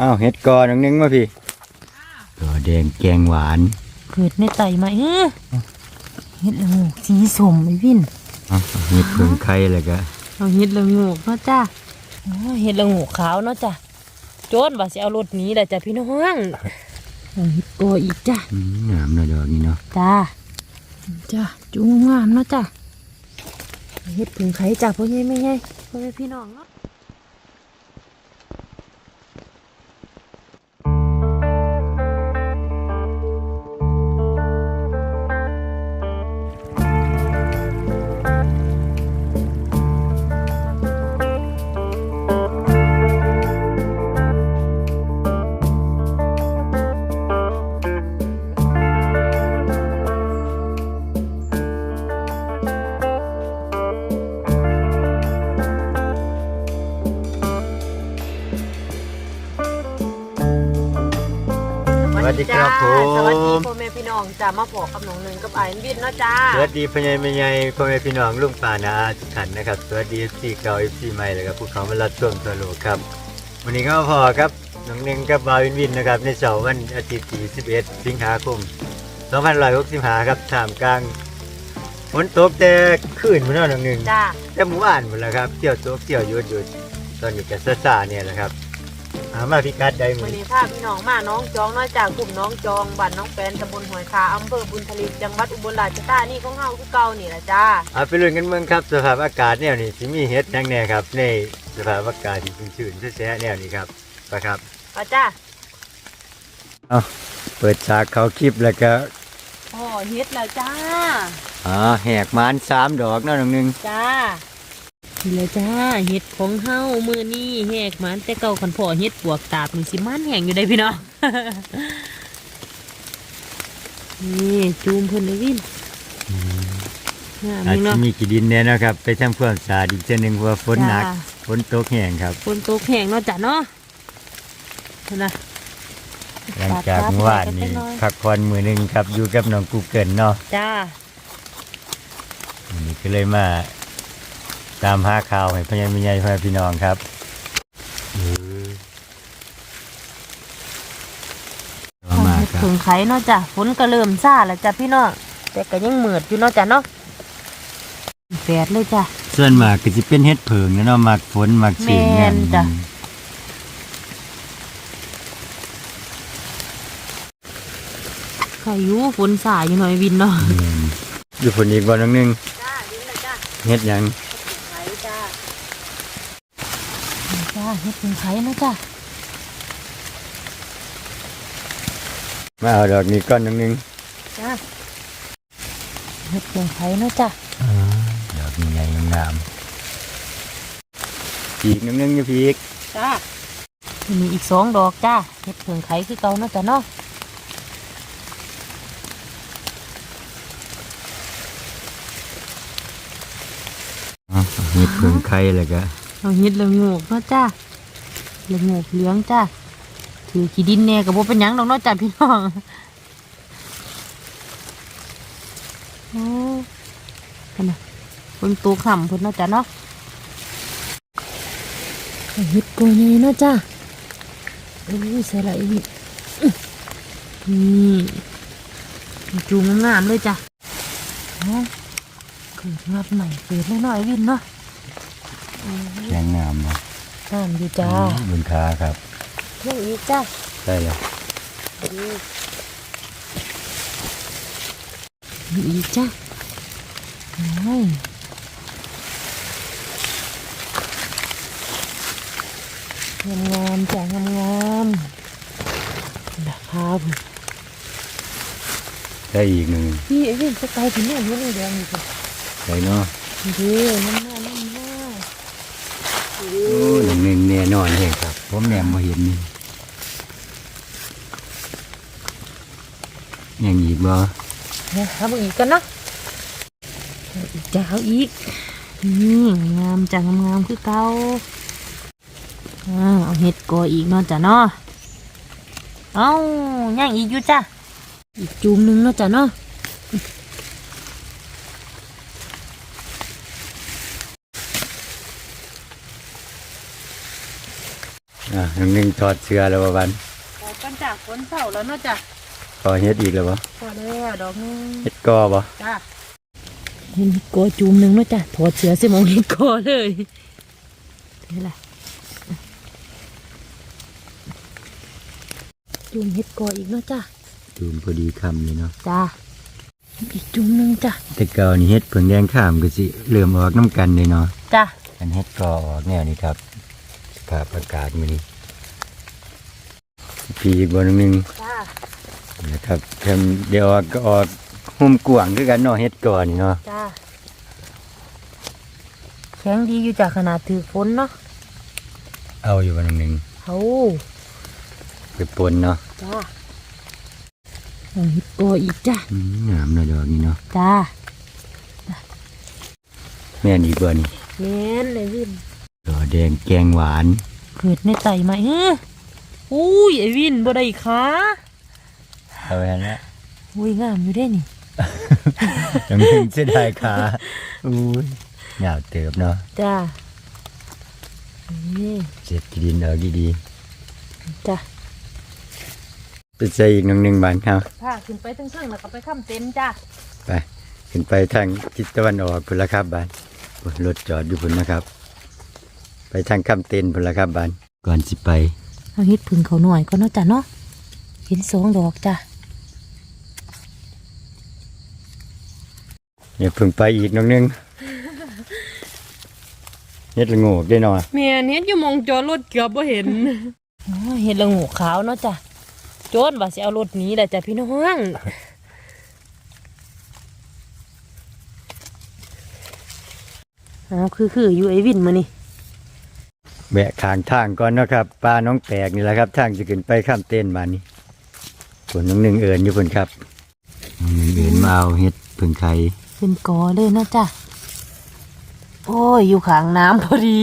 อ้าวเห็ดกอน้องนึงมาพี่กอแดงแกงหวาน เกิดในไตมาเฮ้เฮ็ดละโงกสีสมไอ้วินอ้าวเห็ดเพิ่งไข่แล้วก็เอาเฮ็ดละโงกเนาะจ้าโอ้ยเฮ็ดละโงกขาวเนาะจ้าโจนว่าสิเอารถหนี้แหละจ้ะพี่น้องเอาเฮ็ดกออีกจ้าอืมงามเนาะดอกนี้เนาะจ้าจ้าจูงงามเนาะจ้าเฮ็ดผึ่งไข่จ้าพ่อใหญ่แม่ใหญ่พ่อแม่พี่น้องเนาะ อแม่พี่น้องจ้ามาพบกับน้องหนึ่งกับไอ้วินเนาะจ้า สวัสดีพ่อใหญ่แม่ใหญ่พ่อแม่พี่น้องลุงป่านาอาทุกท่านนะครับ สวัสดีสี่เก่าสี่ใหม่เลยครับพวกเขามารับชมทั่วโลกครับ วันนี้ก็มาพอครับน้องนึงกับบาวินวินนะครับในเสาร์วันอาทิตย์ที่11สิงหาคม2565ครับท่ามกลางฝนตกแต่คืนมื้อนั้นน้องนึงจ้าแต่หมู่บ้านหมดแล้วครับเที่ยวโต๊ะเที่ยวหยุดหยุดตอนนี้ก็ซาซาๆเนี่ยแหละครับ หามาพิกัดใดมืวัอนนี้พาพี่น้องมาน้องจองเนาะจากกลุ่มน้องจองบ้านน้องแปนตำบลหอยคาอำเภอบุญทลิตจังหวัดอุบลราชธานีของเฮาคือเก่านี่แหละจ้าเอาไปลุ้นกันเมืองครับ สภาพอากาศแนวนี้สิมีเฮ็ดหยังแน่ครับในสภาพอากาศที่ชื้นๆแซ่ๆแนวนี้ครับไปครับเอาจ้าเปิดฉากเขาคลิปแล้วก็พ่อเฮ็ดแล้วจ้าอ๋อแหกมานสามดอกเนาะน้องหนึงจ้า นี่แหละจ้าเฮ็ดของเฮามื้อนี้แหกมันแต่เก่าคันพ่อเฮ็ดปวกตาบนี่สิมันแห้งอยู่ได้พี่น้องนี่จูมเพิ่นเลยวินงามอาจนี่จะเนาะมีกี่ดินแน่เนาะครับ ไปทำความสะอาดอีกเทื่อหนึงเพราะว่าฝนหนักจ้า ฝนตกแห้งครับ ฝนตกแห้งเนาะจ้ะเนาะเห็นไหมหลังจากเมื่อวานนี้พักผ่อนมื้อหนึงครับอยู่กับน้องกูเกิลเนาะจ้า วันนี้ก็เลยมา ตามหาข่าวให้พ่อใหญ่แม่ใหญ่พ่อแม่พี่น้องครับเอามาครับถึงไข่เนาะจ้ะฝนก็เริ่มซ่าแล้วจ้ะพี่น้องแต่ก็ยังเหมือดอยู่เนาะจ้ะเนาะแปดเลยจ้ะส่วนมากก็จะเป็นเฮ็ดเผิงนะเนาะมักฝนมักสีแม่นจ้ะไข่อยูฝนสายอยู่หน่อยวินเนาะแม่นอยู่ฝนอีกบ่น้องหนึงจ้าวินเลยจ้าเฮ็ดหยัง ไข่จ้า จ้าเฮ็ดถึงไข่เนาะจ้ะมาเอาดอกนี้ก่อนน้องหนึงจ้าเฮ็ดถึงไข่เนาะจ้ะดอกนี้ใหญ่งามๆอีกน้องหนึงอยู่พีกจ้ามีอีกสองดอกจ้าเฮ็ดถึงไข่คือเก่าเนาะจ้ะเนาะอ๋อเฮ็ดเผิงไข่แล้วก็เอาเฮ็ดละโงกเนาะจ้าละโงกเหลืองจ้าถือขี้ดินแน่กับว่าเป็นหยังดอกเนาะจ้าพี่น้องโอ้กันนะคนตัวขำเพิ่นเนาะจ้าเนาะเอาเฮ็ดตัวนี้เนาะจ้าโอ้ยใส่ละอีกนี่จูงงามๆเลยจ้าเอาเกิดงัดใหม่เกิดน้อยๆวินเนาะแข็งงามเนาะ งามอยู่จ้าบนขาครับเรื่องอีกจ้าได้แล้วอีกจ้าโอ้ยงามงามๆจ้างามงามๆนะครับได้อีกหนึ่งพี่ไอ้เรื่องสไตล์ที่เนี่ยมันนี่แดงอยู่จ้ะได้เนาะเด้น้ำหน้าน้ำหน้า โอ้ห นึ่งหนึ่งแน่นอนเองครับ ผมแนมมาเห็นนี่ยังอีกบ่เนี่ยทำอีกกันเนาะอีกจ้าเอาอีกนี่งามจ้างงามคือเก่าเอาเห็ดกออีกเนาะจ้ะเนาะเอาย่างอีกอยู่จ้ะอีกจุ่มหนึงเนาะจ้ะเนาะ ออะน้องหนึงถอดเสื้อแล้วบ่บันออกกันจากฝนเศร้าแล้วเนาะจ้ะพอเฮ็ดอีกแล้วบ่พอแล้วดอกนึงเฮ็ดกอบ่จ้ะเห็นเห็ดกอจูมหนึ่งเนาะจ้ะถอดเสือสิมองเห็ดกอเลยนี่แหละจูมเห็ดกออีกเนาะจ้ะดูมพอดีคำเลยเนาะจ้ะอีกจูมหนึ่งจ้ะแต่เก่านี่เฮ็ดเพิ่งแดงข้ามก็สิเริ่มออกน้ำกันเลยเนาะจ้ะอันเฮ็ดกอออกแนวนี้ครับส ภาพอากาศมื้อนี้พี่อีกบ่น้องหนึงจ้ะนะครับเพิ่นเดี๋ยวออกก็ออกหุ่มกวางคือกันเนาะเฮ็ดกอนี่เนาะจ้ะแข็งดีอยู่จ้ะขนาดถือฝนเนาะเอาอยู่บ่น้องหนึงเอาไปปนเนาะจ้ะเอาเห็ดกออีกจ้ะอืมงามเนาะดอกนี้เนาะจ้ะแม่นอีกบ่นี่แม่นเลยวิน ดอกแดงแกงหวาน เกิดในไตไหมเฮ้ออุ้ยไอวินบ่ได้ขาเอาไว้นะอุ้ยงามอยู่ได้นี่น้องหนึงเสียดายขาอุ้ยยาวเติบเนาะจ้านี่เจ็บที่ดินดอกดีจ้าๆไปใส่อีกน้องหนึงบานเฮาพาขึ้นไปทั้งเชิงแล้วก็ไปข้ามเต็นท์จ้าไปขึ้นไปทางทิศตะวันออกพุ่นละครับบานโอ้ยรถจอดอยู่พุ่นนะครับ ไปทางคำเต็นพุ่นละครับบานก่อนสิไปเอาเฮ็ดพึ่งเขาหน่อยก็เนาะจ้ะเนาะเห็นสองดอกจ้าอย่าเพิ่งไปอีกน้องหนึงเฮ็ดละโงกได้หน่อยแม่เฮ็ดอยู่มองจอรถเกือบบ่เห็นเฮ็ดละงูขาวเนาะจ้ะโจนว่าสิเอารถหนี้แหละจ้ะพี่น้องเอาคือคืออยู่ไอวินมานี่ แวะข้างทางก่อนเนาะครับป้าน้องแปลกนี่แหละครับ ทางจะขึ้นไปข้ามเต้นบานนี้ส่วนน้องหนึงเอิญอยู่พุ่นครับน้องหนึงเอิญมาเอาเฮ็ดเพิ่งไข่เป็นกอเลยเนาะจ้ะโอ้ยอยู่ข้างน้ำพอดี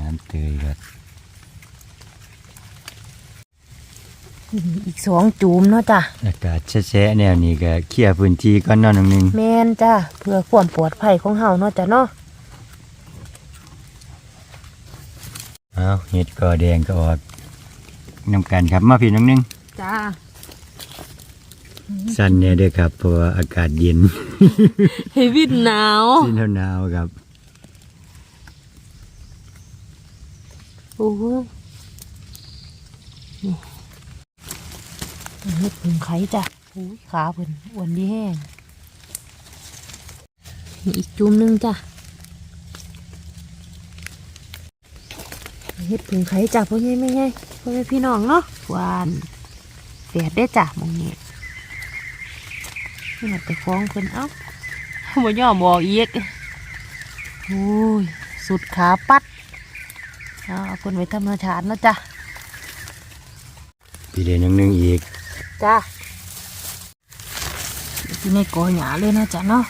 น้ำเตยครับอีกสองจูมเนาะจ้ะอากาศแช่ๆแนวนี้ก็เคลียร์พื้นที่ก่อนเนาะน้องหนึงแมนจ้ะเพื่อความปลอดภัยของเฮาเนาะจ้ะเนาะ เอาเฮ็ดก็แดงก็ออกน้ำกันครับมาพี่น้องหนึงจ้าสั้นเนี่ยเด้อครับเพราะว่าอากาศเย็นให้วินหนาวที่หนาวๆครับโอ้โหนี่เฮ็ดพึ่งไข่จ้ะโอ้ยขาเพิ่นอ้วนดีแห้งนี่อีกจุ่มหนึงจ้ะ เฮ็ดพึ่งไข่จ้ะพ่อใหญ่ไม่ใหญ่พ่อแม่พี่น้องเนาะหวานแฝดได้จ้ะหมองนี้นี่มันไปฟ้องเพิ่นเอ้าบ่ยอมบอกอีกโอ้ยสุดขาปัดเอาเอาคนไว้ธรรมชาติเนาะจ้ะพี่เดนน้องหนึงอีกจ้ะอยู่ในกอหยาเลยนะจ๊ะเนาะ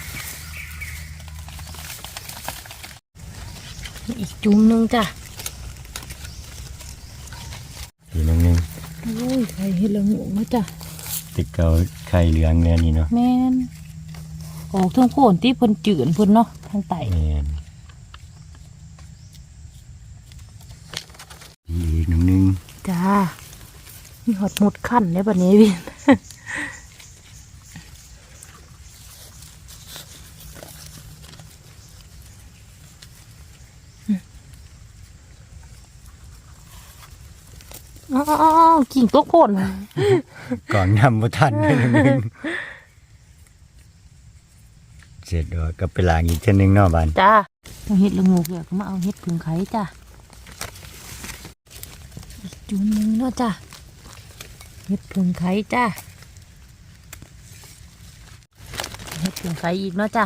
อีกจุ่มหนึงจ้ะ พี่น้องหนึงโอ้ยใครเห็นละงงเนาะจ้ะติดเกาไข่เหลืองเนี่ยนี่เนาะแมนออกทั้งโคนที่เพิ่นจืดเพิ่นเนาะทางไตแม่นพี่อีกน้องหนึงจ้ามีหอดหมดขั้นในบัดนี้วิน อ๋อ กิ่งตกโคนก่อนนำบ่ทันเลยน้องหนึงเสร็จแล้วก็ไปล้างอีกเท่านึงเนาะบานจ้าเอาเห็ดละงูเกลือก็มาเอาเห็ดผึ่งไข่จ้าอีกจุ่มหนึงเนาะจ้าเห็ดผึ่งไข่จ้าเห็ดผึ่งไข่อีกเนาะจ้า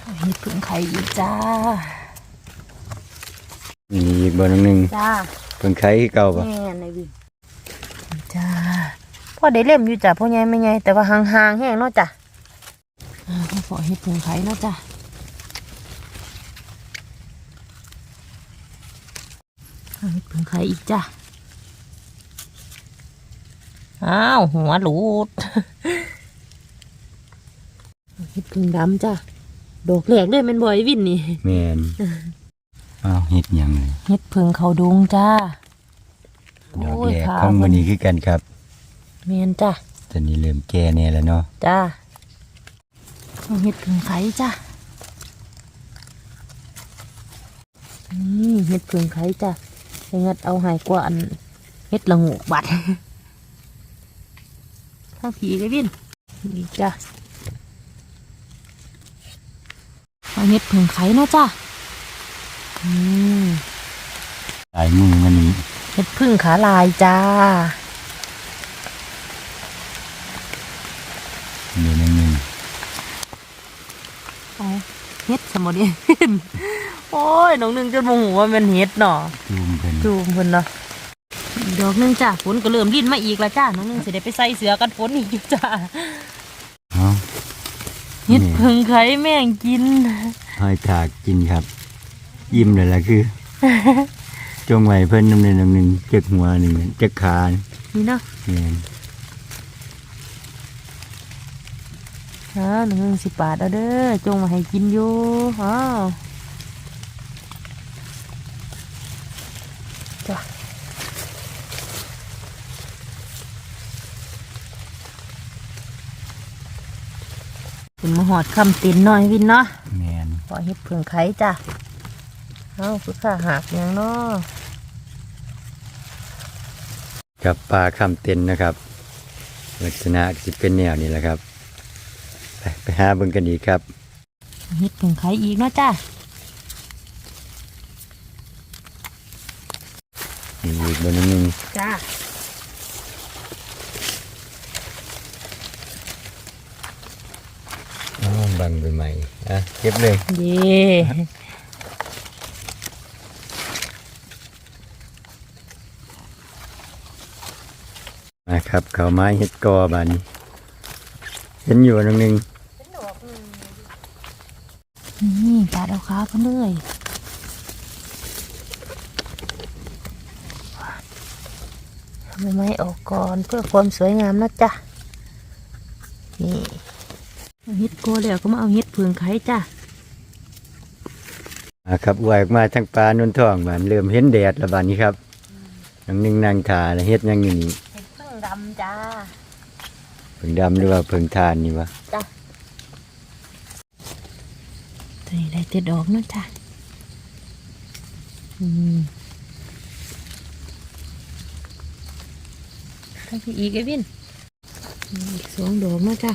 เอาเห็ดผึ่งไข่อีกจ้า มีอีกบ่น้องหนึงจ้าเพิ่งไข่คือเก่าบ่แม่ในวินจ้าพ่อได้เล่มอยู่จ้ะพ่อใหญ่ไม่ใหญ่แต่ว่าห่างๆแห้งเนาะจ้ะอ่าพ่อขอเห็ดผึ่งไข่เนาะจ้ะเอาเห็ดผึ่งไข่อีกจ้ะอ้าวหัวหลุดเอาเห็ดผึ่งดำจ้ะนดอกแรกเลยแมันบ่อยวินนี่แมน อ้าวเฮ็ดหยังเลยเฮ็ดเพิงเขาดงจ้าดอกโอ้ยแรกขาของมื้อนี้คือกันครับแม่นจ้าตอนนี้เริ่มแก่แน่แล้วเนาะจ้าเอาเฮ็ดเพิงไข่จ้านี่เฮ็ดเพิงไข่จ้าไปงัดเอาหายกว่าอันเฮ็ดละโงูกบัดข้างผีเลยวินนี่จ้าเอาเฮ็ดเพิงไข่เนาะจ้าอืม ลายมือมันนี้เฮ็ดพึ่งขาลายจ้าเดี๋ยวนึงนึงเอาเฮ็ดสมดีโอ้ยน้องหนึงจนโมโหว่ามันเฮ็ดเนาะจูมเพิ่นจูมเพิ่นเนาะอีกดอกหนึงจ้าฝนก็เริ่มรินมาอีกแล้วจ้าน้องหนึงสิได้ไปใส่เสือกันฝนอีกอยู่จ้าเนาะเฮ็ดพึ่งไข่แม่งกินหอยถากกินครับ ยิ้มเลยล่ะคือ จงไว้เพิ่นน้ำหนึ่งน้ำหนึ่งจักหัวหนึ่งจักขานี่เนาะแม่นอ่าน้องหนึงสิบบาทเอาเด้อจงมาให้กินอยู่อ้าวจ้าเป็นมาหอดคำตินหน่อยวินเนาะแม่นพอเฮ็ดเพิ่งไข่จ้ะ เอาคือข้าหักอย่างเนาะกับปลาคำเต็นนะครับ ลักษณะสิเป็นแนวนี้แหละครับไปไปหาเบิ่งกันอีกครับเฮ็ดเพิ่งไข่อีกเนาะจ้ะนี่อีกเบนงหนึงจ้าอ๋อบังไปใหม่อะเก็บเลยเย่ ครับเขาวไม้เฮ็ดกอบานนี้ เห็นอยู่อันหนึงนี่ปาดเอาขาเพิ่นเลยทำไม้ออกก่อนเพื่อความสวยงามนะจ๊ะ นี่เอาเฮ็ดโกแล้วก็มาเอาเฮ็ดเพิ่งไข่จ้ะมาครับอวยออกมาทั้งปลานุ่นท้องบานเริ่มเห็นแดดแล้วบานนี้ครับน้องหนึงนางทาแล้วเฮ็ดหยังอยู่นี่เฮ็ ดเพิ่งดำจ้าเพิ่งดำหรือว่าเพิ่งทานนี่วะตัวนี้ได้แต่ดอกเนาะจ้ะอืมถ้าพี่อีกไอ้วินมีอีกสองดอกเนาะจ้ะ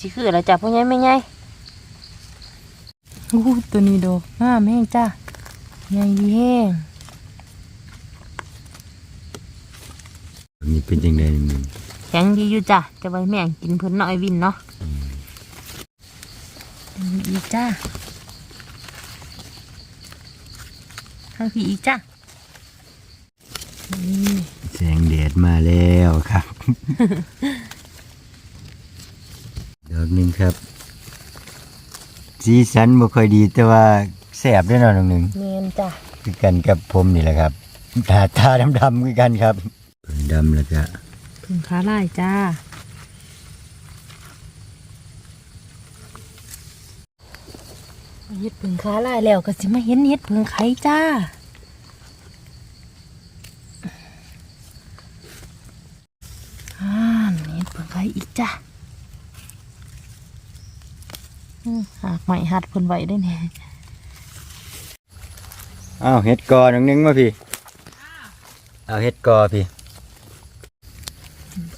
สิคืออะไรจ้ะพ่อใหญ่ไม่ใหญ่ อู้ตัวนี้ดอกงามแห้งจ้ะใหญ่ดีแห้งนี่เป็นจังไดนี่แข็งดีอยู่จ้ะจะไว้แม่งกินเพิ่นเนาะไอ้วินเนาะมีอีกจ้าข้างพี่อีกจ้านี่แสงแดดมาแล้วครับดอกหนึงครับ สีสันบ่ค่อยดีแต่ว่าแสบด้วยเนาะน้องหนึงเมนจ้ะคือกันกับผมนี่แหละครับตาตาดำๆคือกันครับเพิ่งดำแล้วก็พึ่งขาลายจ้าเฮ็ดพึ่งขาลายแล้วก็สิมาเห็นเฮ็ดพึ่งไข่จ้าอ่านเฮ็ดพึ่งไข่อีกจ้าอืม หากใหม่หัดเพิ่นไว้ได้แน่อ้าวเฮ็ดกอน้องหนึงมาพี่เอาเฮ็ดกอพี่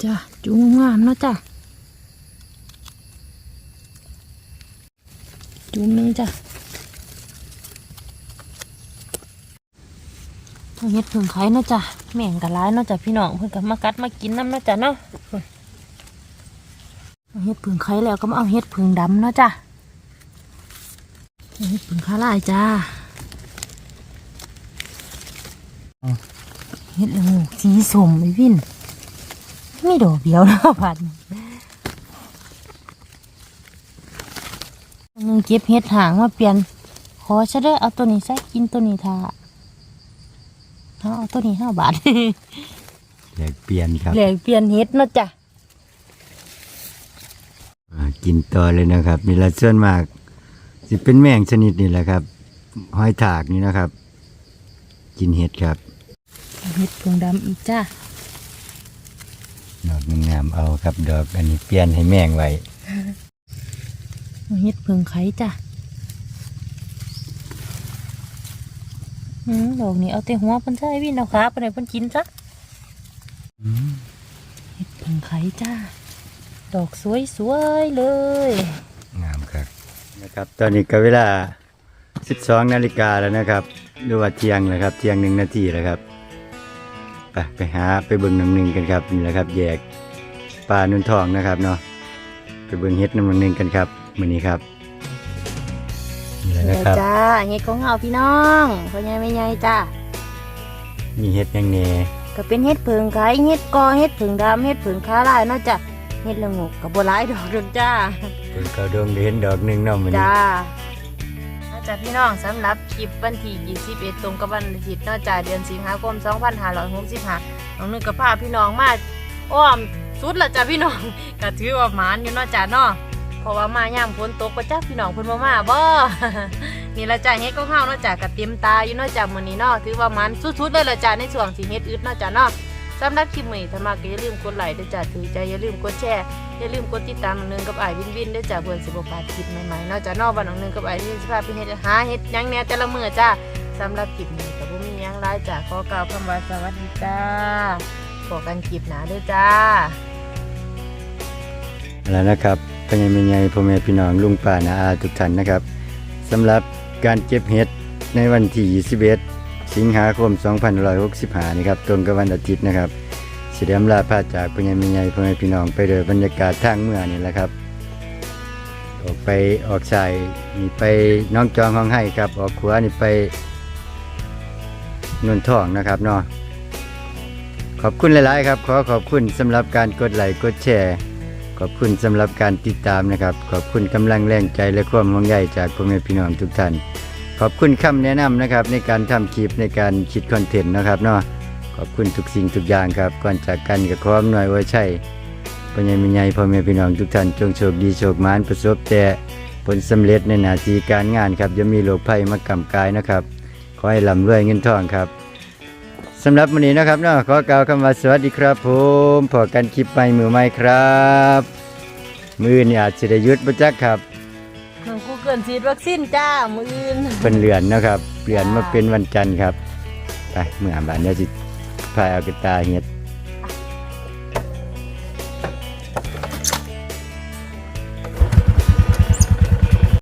จ้ะจุงงามเนาะจ้ะจุงหนึงจ้ะเอาเฮ็ดผึ่งไข่เนาะจ้ะแม่งกะร้ายเนาะจ้ะพี่น้องเพิ่นก็มากัดมากินน้ำเนาะจ้ะเนาะเอาเฮ็ดผึ่งไข่แล้วก็มาเอาเฮ็ดผึ่งดำเนาะจ้ะเอาเฮ็ด ผึ่งขาลายจ้าเฮ็ดละโงูสีสมไอ้วิน ไม่ดอกเดียวนะพันหนึ่งเก็บเห็ดหางมาเปลี่ยน ขอชะเด้อเอาตัวนี้ใส่กินตัวนี้ท่าเอาเอาตัวนี้ห้าบาทแลกเปลี่ยนครับแหลกเปลี่ยนเฮ็ดเนาะจ้ะอ่ากินต่อเลยนะครับ นี่ละส่วนมาก สิเป็นแมงชนิดนี่แหละครับหอยถากนี่นะครับ กินเห็ดครับเฮ็ดพวงดำอีกจ้าดอกงามๆเอาครับ ดอกอันนี้เปลี่ยนให้แมงไว้เฮ็ดเพิงไข่จ้ะอืมดอกนี้เอาแต่หัวเพิ่นใส่วินเอาขาไปไหนเพิ่นกินซะเฮ็ดเพิงไข่จ้าดอกสวยๆเลยงามครับ นะครับ ตอนนี้ก็เวลา 12 นาฬิกาแล้วนะครับหรือว่าเที่ยงแล้วครับเที่ยงหนึ่งนาทีแล้วครับไปไปหาไปเบิ่งน้ำหนึ่งกันครับนี่แหละครับแยกปลานุนทองนะครับเนาะไปเบิ่งเห็ดน้ำหนึ่งกันครับมื้อนี้ครับนี่แหละนะครับจ้าเฮ็ดของเฮาพี่น้องพ่อใหญ่แม่ใหญ่จ้ามีเห็ดหยังแหน่ก็เป็นเฮ็ดเพิงไข่เฮ็ดกอเฮ็ดเพิงดำเฮ็ดเพิงขาลายเนาะจ้ะ เฮ็ดละงกก็บ่หลายดอกเด้อจ้าเพิ่นเขาดวงได้เห็นดอกหนึ่งเนาะมื้อนี้จ้าน่าจะพี่น้องสำหรับคลิปวันที่21ตรงกับวันอาทิตย์เนอกจากเดือนสิงหาคม2565น้องนึกกับพาพี่น้องมาอ้อมสุดละจ้ะพี่น้อง ก็ถือว่าหมานอยู่เนอกจากเนาะเพราะว่ามายามฝนตกก็จ้าพี่น้องเพิ่นบ่มาบ่ นี่ละจ้ะเฮ็ดของเฮาเนาะจ้ะก็เต็มตาอยู่เนาะจ้ะมื้อนี้เนาะถือว่าหมันสุดๆเลยละจ้ะในช่วงสิเฮ็ดอึดเนาะจ้ะเนาะ สำหรับคลิปมื้อถ้ามาก็อย่าลืมกดไลค์ด้วยจ้ะถือใจอย่าลืมกดแชร์อย่าลืมกดติดตามน้องนึงกับไอวินวินด้วยจ้าเพื่อนสิบพลาคลิปใหม่ๆนอกจากนอกวันน้องนึงกับไอวินวินสิพาไปเฮ็ดหาเฮ็ดยังแนวแต่ละมือจ้าสำหรับคลิปนี้ก็บ่มียังหลายจ้าขอกล่าวคำว่าสวัสดีจ้าพบกันคลิปหนาด้วยจ้าแล้วนะครับพ่อใหญ่แม่ใหญ่พ่อแม่พี่น้องลุงป้านาอาทุกท่านนะครับสำหรับการเก็บเห็ดในวันที่21 สิงหาคม 2565 นี่ครับตรงกับวันอาทิตย์นะครับสิเดียมลาพาจากพญ่แม่ใหญ่พ่อแม่พี่น้องไปเดินบรรยากาศทางเมื่อนี่แหละครับ ออกไปออกสายนี่ไปน้องจองห้องให้ครับ ออกขวานี่ไปนนท่องนะครับเนาะขอบคุณหลาย ๆ ครับ ขอขอบคุณสำหรับการกดไลค์กดแชร์ขอบคุณสำหรับการติดตามนะครับ ขอบคุณกำลังแรงใจและความห่วงใยจากพ่อแม่พี่น้องทุกท่าน ขอบคุณคำแนะนำนะครับในการทำคลิปในการคิดคอนเทนต์นะครับเนาะขอบคุณทุกสิ่งทุกอย่างครับ ก่อนจากกันกับความหน่วยไว้ใช่พ่อใหญ่แม่ใหญ่พ่อแม่พี่น้องทุกท่านจงโชคดีโชคมานประสบแต่ผลสำเร็จในหน้าที่การงานครับอย่ามีโรคภัยมากำกายนะครับขอให้ร่ำรวยเงินทองครับสำหรับวันนี้นะครับเนาะขอกล่าวคำว่าสวัสดีครับผมพอกันคลิปใหม่มือใหม่ครับ มือนี่อาจจะได้ยุดประจักครับ เกินฉีดวัคซีนจ้ามืออื่นเป็นเรือนนะครับเปลี่ยนมาเป็นวันจันทร์ครับไปเมื่ออ่านบานยวจิพายเอากระตาเฮ็ด